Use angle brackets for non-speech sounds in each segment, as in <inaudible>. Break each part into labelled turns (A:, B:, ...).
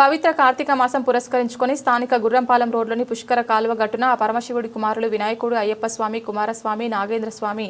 A: పవిత్ర కార్తీక మాసం పురస్కరించుకొని స్థానిక గుర్రంపాలెం రోడ్లోని పుష్కర కాలువ గట్టున ఆ పరమశివుడి కుమారులు వినాయకుడు అయ్యప్ప స్వామి కుమారస్వామి నాగేంద్ర స్వామి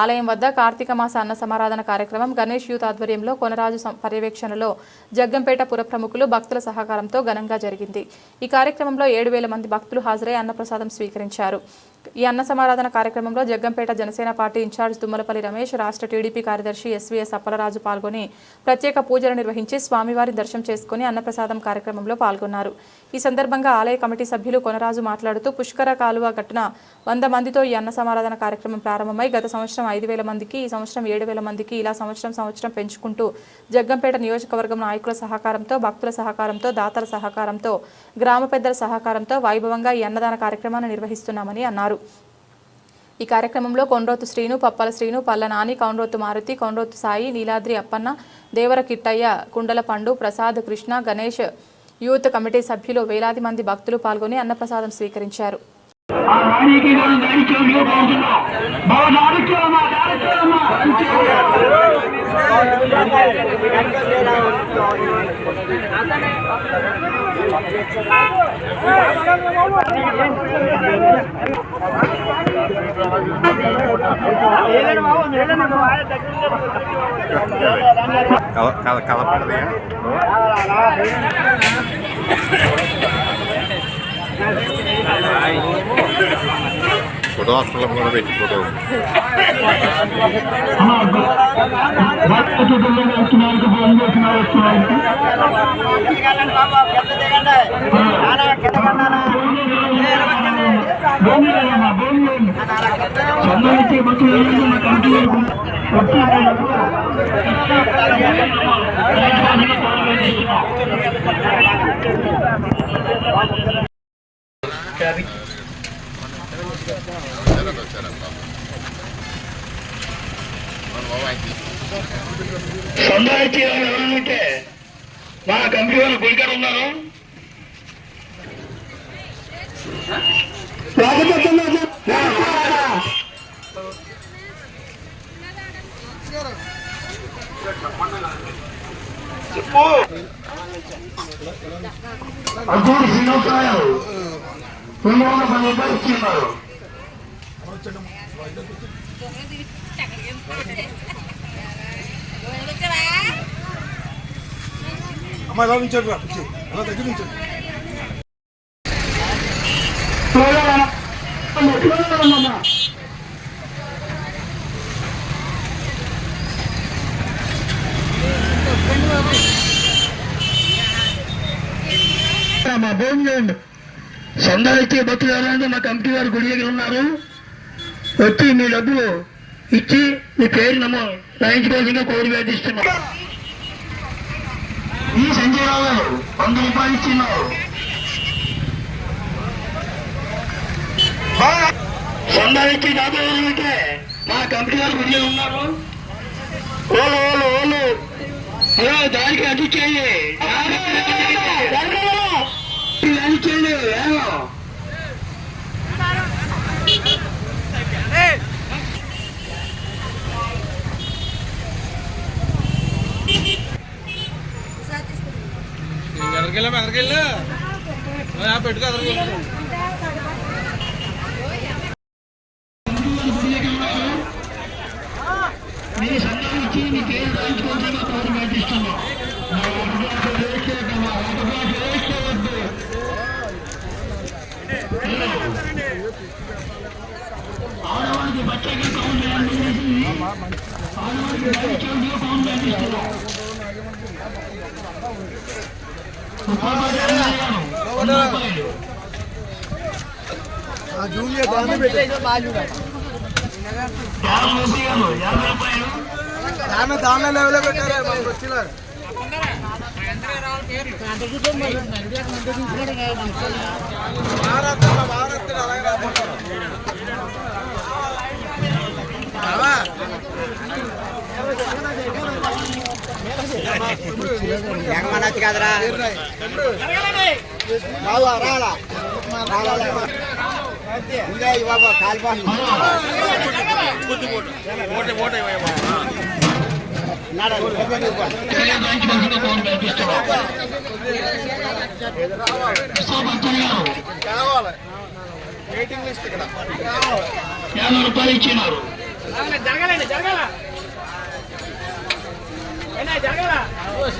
A: ఆలయం వద్ద కార్తీక మాస అన్న సమారాధన కార్యక్రమం గణేష్ యూత్ ఆధ్వర్యంలో కొనరాజు పర్యవేక్షణలో జగ్గంపేట పుర ప్రముఖులు భక్తుల సహకారంతో ఘనంగా జరిగింది. ఈ కార్యక్రమంలో ఏడు వేల మంది భక్తులు హాజరై అన్నప్రసాదం స్వీకరించారు. ఈ అన్న సమారాధన కార్యక్రమంలో జగ్గంపేట జనసేన పార్టీ ఇన్ఛార్జ్ తుమ్మలపల్లి రమేష్ రాష్ట్ర టీడీపీ కార్యదర్శి ఎస్వీఎస్ అప్పలరాజు పాల్గొని ప్రత్యేక పూజలు నిర్వహించి స్వామివారి దర్శనం చేసుకుని అన్నప్రసాదం కార్యక్రమంలో పాల్గొన్నారు. ఈ సందర్భంగా ఆలయ కమిటీ సభ్యులు కొనరాజు మాట్లాడుతూ పుష్కర కాలువ ఘటన వంద మందితో ఈ అన్న సమారాధన కార్యక్రమం ప్రారంభమై గత సంవత్సరం ఐదు వేల మందికి ఈ సంవత్సరం ఏడు వేల మందికి ఇలా సంవత్సరం సంవత్సరం పెంచుకుంటూ జగ్గంపేట నియోజకవర్గం నాయకుల సహకారంతో భక్తుల సహకారంతో దాతల సహకారంతో గ్రామ పెద్దల సహకారంతో వైభవంగా ఈ అన్నదాన కార్యక్రమాన్ని నిర్వహిస్తున్నామని అన్నారు. ఈ కార్యక్రమంలో కొండ్రోతు శ్రీను పప్పల శ్రీను పల్ల నాని కౌండ్రోతు మారుతి కౌండ్రోతు సాయి నీలాద్రి అప్పన్న దేవర కిట్టయ్య కుండల పండు ప్రసాద్ కృష్ణ గణేష్ యూత్ కమిటీ సభ్యులు వేలాది మంది భక్తులు పాల్గొని అన్నప్రసాదం స్వీకరించారు.
B: ఆ
C: కల కల కలపడది <laughs> Photo hospital కూడా పెట్టి ఫోటో
B: భక్తులు వస్తున్నారు ఫోన్ చేస్తున్నారు మా కంపెనీ ఎవరంటే మా వాళ్ళు గుడికాడ ఉన్నారు. అప్పుడు శ్రీనివాసరావు. రెండు వందల పది రూపాయలు ఇచ్చిన్నారు
D: అమ్మ ఎలా ఉంచారు రా? పిచ్చి ఎలా దగ్గర ఉంచారు
B: మా భూమి చేయండి. సందాయితే భక్తులు ఎవరంటే మా కమిటీ వారు గుడి దగ్గర ఉన్నారు. వచ్చి మీ డబ్బులు ఇచ్చి మీ పేరు నమో రాయించుకోవాల్సిందిగా కోరి వేధిస్తున్నాం. ఈ సంజయ్ రావు గారు వంద రూపాయలు ఇచ్చిన్నారు సందాయితే డబ్బు ఎవరంటే మా కమిటీ వారు దగ్గర ఉన్నారు. ఓలు ఓలు ఓలు. దానికి అడ్డు చేయి. అడ్డు చేయండి
D: ఎదరికెళ్ళా ఎదరికెళ్ళా పెట్టుకో ఎదరికి
B: మీ సంబంధించి మీ పేరు రాయించుకోవాల్సిన కోరి వేధిస్తున్నాం
D: జూనియర్ దాన్ని పెట్టి
B: యాభై రూపాయలు, యాభై రూపాయలు
D: దాన్ని దాన్ని లెవెల్లో పెట్టారు మనకు వచ్చిలా భారత్ భారత్ అలాగే
E: ఎగమనొచ్చు కదరా? రాలా రాలా. ఇంకా
D: కావాలి. వెయిటింగ్ లిస్ట్ ఇక్కడ.
B: రూపాయలు ఇచ్చినారు? సరిపోయి కృష్ణగారు 那讲了，不是。